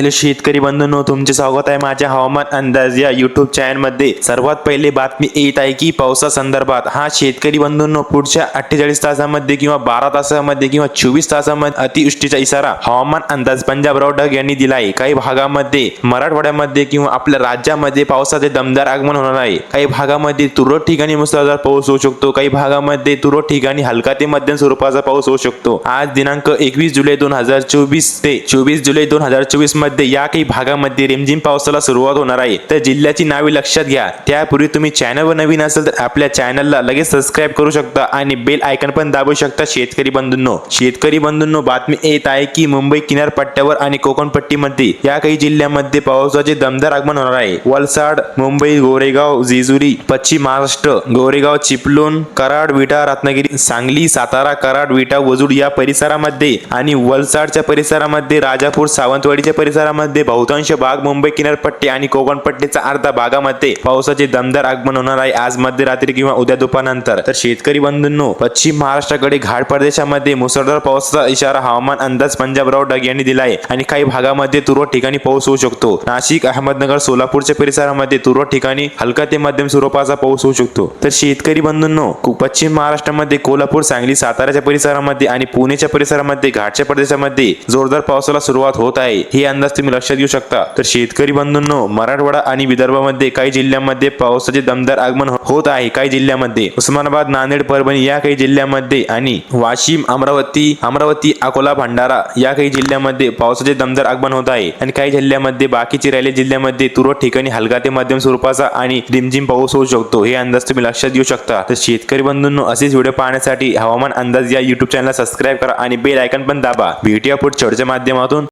Hello शेतकरी बंधूंनो तुमचे स्वागत आहे माझ्या हवामान अंदाज या युट्यूब चॅनलमध्ये सर्वात पहिले बातमी येत आहे की पावसासंदर्भात हा शेतकरी बंधूंनो पुढच्या अठ्ठेचाळीस तासामध्ये किंवा बारा तासामध्ये किंवा चोवीस तासामध्ये अतिवृष्टीचा इशारा हवामान अंदाज पंजाबराव ढग यांनी दिला आहे. काही भागामध्ये मराठवाड्यामध्ये किंवा आपल्या राज्यामध्ये पावसाचे दमदार आगमन होणार आहे. काही भागामध्ये तुरळक ठिकाणी मुसळधार पाऊस होऊ शकतो. काही भागामध्ये तुरळक ठिकाणी हलका ते मध्यम स्वरूपाचा पाऊस होऊ शकतो. आज दिनांक एकवीस जुलै दोन हजार चोवीस ते चोवीस जुलै दोन हजार चोवीसमध्ये या काही भागामध्ये रिमझिम पावसाला सुरुवात होणार आहे. तर जिल्ह्याची नावे लक्षात घ्या. त्यापूर्वी तुम्ही चॅनलवर नवीन असेल तर आपल्या चॅनलला लगेच सबस्क्राईब करू शकता आणि बेल आयकन पण दाबू शकता शेतकरी बंधूंनो. शेतकरी बंधूंनो बातमी येत आहे की मुंबई किनारपट्ट्यावर आणि कोकणपट्टीमध्ये या काही जिल्ह्यामध्ये पावसाचे दमदार आगमन होणार आहे. वलसाड मुंबई गोरेगाव जेजुरी पश्चिम महाराष्ट्र गोरेगाव चिपलून कराड विटा रत्नागिरी सांगली सातारा कराड विटा वजूड या परिसरामध्ये आणि वलसाडच्या परिसरामध्ये राजापूर सावंतवाडीच्या परिसरामध्ये बहुतांश भाग मुंबई किनारपट्टी आणि कोकणपट्टीचा अर्धा भागामध्ये पावसाचे दमदार आगमन होणार आहे आज मध्यरात्री किंवा उद्या दुपारनंतर. तर शेतकरी बंधूंनो पश्चिम महाराष्ट्राकडे घाट प्रदेशामध्ये मुसळधार पावसाचा इशारा हवामान अंदाज पंजाबराव डग यांनी दिला आहे आणि काही भागामध्ये तुरळक ठिकाणी पाऊस होऊ शकतो. नाशिक अहमदनगर सोलापूरच्या परिसरामध्ये तुरळक ठिकाणी हलका ते मध्यम स्वरूपाचा पाऊस होऊ शकतो. तर शेतकरी बंधूंनो पश्चिम महाराष्ट्रामध्ये कोल्हापूर सांगली साताराच्या परिसरामध्ये आणि पुणेच्या परिसरामध्ये घाटच्या प्रदेशामध्ये जोरदार पावसाला सुरुवात होत आहे. हे अंदाज तुम्ही लक्षात घेऊ शकता. तर शेतकरी बंधूंनो मराठवाडा आणि विदर्भामध्ये काही जिल्ह्यांमध्ये पावसाचे दमदार आगमन हो- होत आहे. काही जिल्ह्यामध्ये उस्मानाबाद नांदेड परभणी या काही जिल्ह्यामध्ये आणि वाशिम अमरावती अमरावती अकोला भंडारा या काही जिल्ह्यामध्ये पावसाचे दमदार आगमन होत आहे. आणि काही जिल्ह्यामध्ये बाकीचे राहिले जिल्ह्यामध्ये तुरळक ठिकाणी हलका ते मध्यम स्वरूपाचा आणि रिमझिम पाऊस होऊ शकतो. हे अंदाज तुम्ही लक्षात घेऊ शकता. तर शेतकरी बंधूंनो असेच व्हिडिओ पाहण्यासाठी हवामान अंदाज या युट्यूब चॅनलला सबस्क्राईब करा आणि बेल आयकन पण दाबा. भेटूया पुढच्या चर्चेच्या माध्यमातून.